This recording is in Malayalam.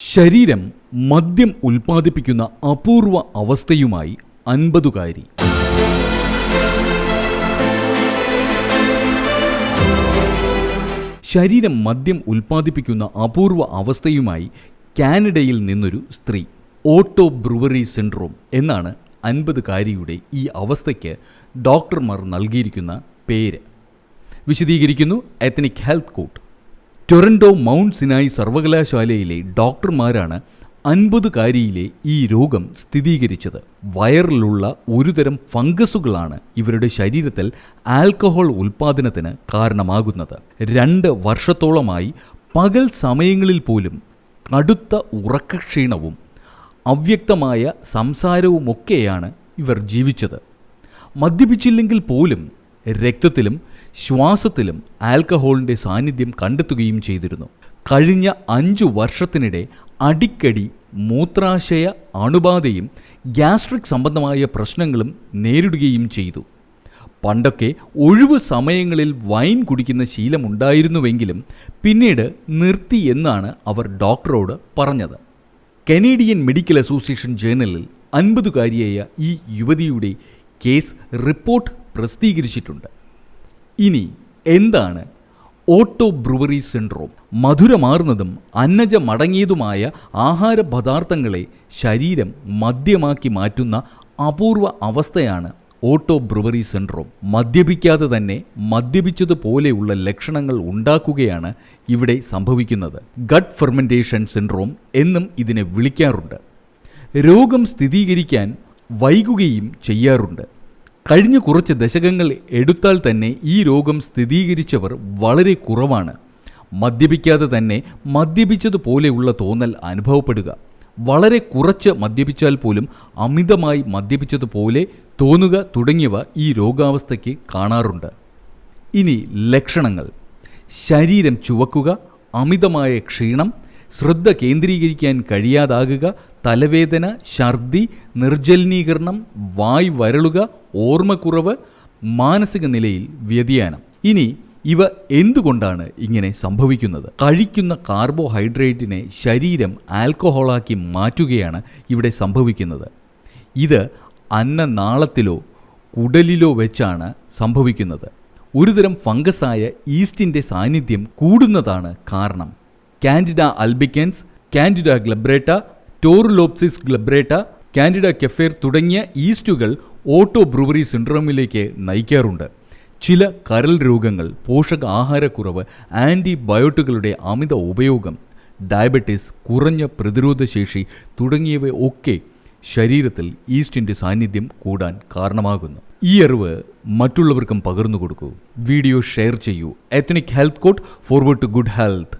ശരീരം മദ്യം ഉൽപ്പാദിപ്പിക്കുന്ന അപൂർവ അവസ്ഥയുമായി അൻപതുകാരി. ശരീരം മദ്യം ഉൽപ്പാദിപ്പിക്കുന്ന അപൂർവ അവസ്ഥയുമായി കാനഡയിൽ നിന്നൊരു സ്ത്രീ ഓട്ടോ ബ്രുവറി സിൻഡ്രോം എന്നാണ് അൻപതുകാരിയുടെ ഈ അവസ്ഥയ്ക്ക് ഡോക്ടർമാർ നൽകിയിരിക്കുന്ന പേര്. വിശദീകരിക്കുന്നു ethnic health court. Toronto mount Sinai സർവകലാശാലയിലെ ഡോക്ടർമാരാണ് അൻപതുകാരിയിലെ ഈ രോഗം സ്ഥിരീകരിച്ചത്. വയറിലുള്ള ഒരുതരം ഫംഗസുകളാണ് ഇവരുടെ ശരീരത്തിൽ ആൽക്കഹോൾ ഉൽപ്പാദനത്തിന് കാരണമാകുന്നത്. രണ്ട് വർഷത്തോളമായി പകൽ സമയങ്ങളിൽ പോലും കടുത്ത ഉറക്കക്ഷീണവും അവ്യക്തമായ സംസാരവുമൊക്കെയാണ് ഇവർ ജീവിച്ചത്. മദ്യപിച്ചില്ലെങ്കിൽ പോലും രക്തത്തിലും ശ്വാസത്തിലും ആൽക്കഹോളിന്റെ സാന്നിധ്യം കണ്ടെത്തുകയും ചെയ്തിരുന്നു. കഴിഞ്ഞ അഞ്ചു വർഷത്തിനിടെ അടിക്കടി മൂത്രാശയ അണുബാധയും ഗ്യാസ്ട്രിക് സംബന്ധമായ പ്രശ്നങ്ങളും നേരിടുകയും ചെയ്തു. പണ്ടൊക്കെ ഒഴിവു സമയങ്ങളിൽ വൈൻ കുടിക്കുന്ന ശീലമുണ്ടായിരുന്നുവെങ്കിലും പിന്നീട് നിർത്തി എന്നാണ് അവർ ഡോക്ടറോട് പറഞ്ഞത്. കനേഡിയൻ മെഡിക്കൽ അസോസിയേഷൻ ജേർണലിൽ അൻപതുകാരിയായ ഈ യുവതിയുടെ കേസ് റിപ്പോർട്ട് പ്രസിദ്ധീകരിച്ചിട്ടുണ്ട്. ഇനി എന്താണ് ഓട്ടോ ബ്രുവറി സിൻഡ്രോം? മധുരമാർന്നതും അന്നജ മടങ്ങിയതുമായ ആഹാര പദാർത്ഥങ്ങളെ ശരീരം മദ്യമാക്കി മാറ്റുന്ന അപൂർവ അവസ്ഥയാണ് ഓട്ടോ ബ്രുവറി സിൻഡ്രോം. മദ്യപിക്കാതെ തന്നെ മദ്യപിച്ചതുപോലെയുള്ള ലക്ഷണങ്ങൾ ഉണ്ടാക്കുകയാണ് ഇവിടെ സംഭവിക്കുന്നത്. ഗട്ട് ഫെർമെന്റേഷൻ സിൻഡ്രോം എന്നും ഇതിനെ വിളിക്കാറുണ്ട്. രോഗം സ്ഥിരീകരിക്കാൻ വൈകുകയും ചെയ്യാറുണ്ട്. കഴിഞ്ഞ കുറച്ച് ദശകങ്ങൾ എടുത്താൽ തന്നെ ഈ രോഗം സ്ഥിരീകരിച്ചവർ വളരെ കുറവാണ്. മദ്യപിക്കാതെ തന്നെ മദ്യപിച്ചതുപോലെയുള്ള തോന്നൽ അനുഭവപ്പെടുക. വളരെ കുറച്ച് മദ്യപിച്ചാൽ പോലും അമിതമായി മദ്യപിച്ചതുപോലെ തോന്നുക തുടങ്ങിയവ ഈ രോഗാവസ്ഥയ്ക്ക് കാണാറുണ്ട്. ഇനി ലക്ഷണങ്ങൾ. ശരീരം ചുവക്കുക അമിതമായ ക്ഷീണം ശ്രദ്ധ കേന്ദ്രീകരിക്കാൻ കഴിയാതാകുക തലവേദന ഛർദി നിർജലീകരണം വായ് വരളുക ഓർമ്മക്കുറവ് മാനസിക നിലയിൽ വ്യതിയാനം. ഇനി ഇവ എന്തുകൊണ്ടാണ് ഇങ്ങനെ സംഭവിക്കുന്നത്? കഴിക്കുന്ന കാർബോഹൈഡ്രേറ്റിനെ ശരീരം ആൽക്കഹോളാക്കി മാറ്റുകയാണ് ഇവിടെ സംഭവിക്കുന്നത്. ഇത് അന്നനാളത്തിലോ കുടലിലോ വെച്ചാണ് സംഭവിക്കുന്നത്. ഒരുതരം ഫംഗസായ ഈസ്റ്റിന്റെ സാന്നിധ്യം കൂടുന്നതാണ് കാരണം. Candida albicans Candida glabrata Torulopsis glabrata Candida kefyr തുടങ്ങിയ ഈസ്റ്റുകൾ ഓട്ടോ ബ്രൂവറി സിൻഡ്രോമിലേക്ക് നയിക്കാറുണ്ട്. ചില കരൽ രോഗങ്ങൾ പോഷകാഹാരക്കുറവ് ആന്റിബയോട്ടിക്കുകളുടെ അമിത ഉപയോഗം ഡയബറ്റിസ് കുറഞ്ഞ പ്രതിരോധശേഷി തുടങ്ങിയവ ഒക്കെ ശരീരത്തിൽ ഈസ്റ്റിന്റെ സാന്നിധ്യം കൂടാൻ കാരണമാകുന്നു. ഈ അറിവ് മറ്റുള്ളവർക്കും പകർന്നു കൊടുക്കൂ. വീഡിയോ ഷെയർ ചെയ്യൂ. Ethnic health court forward to good health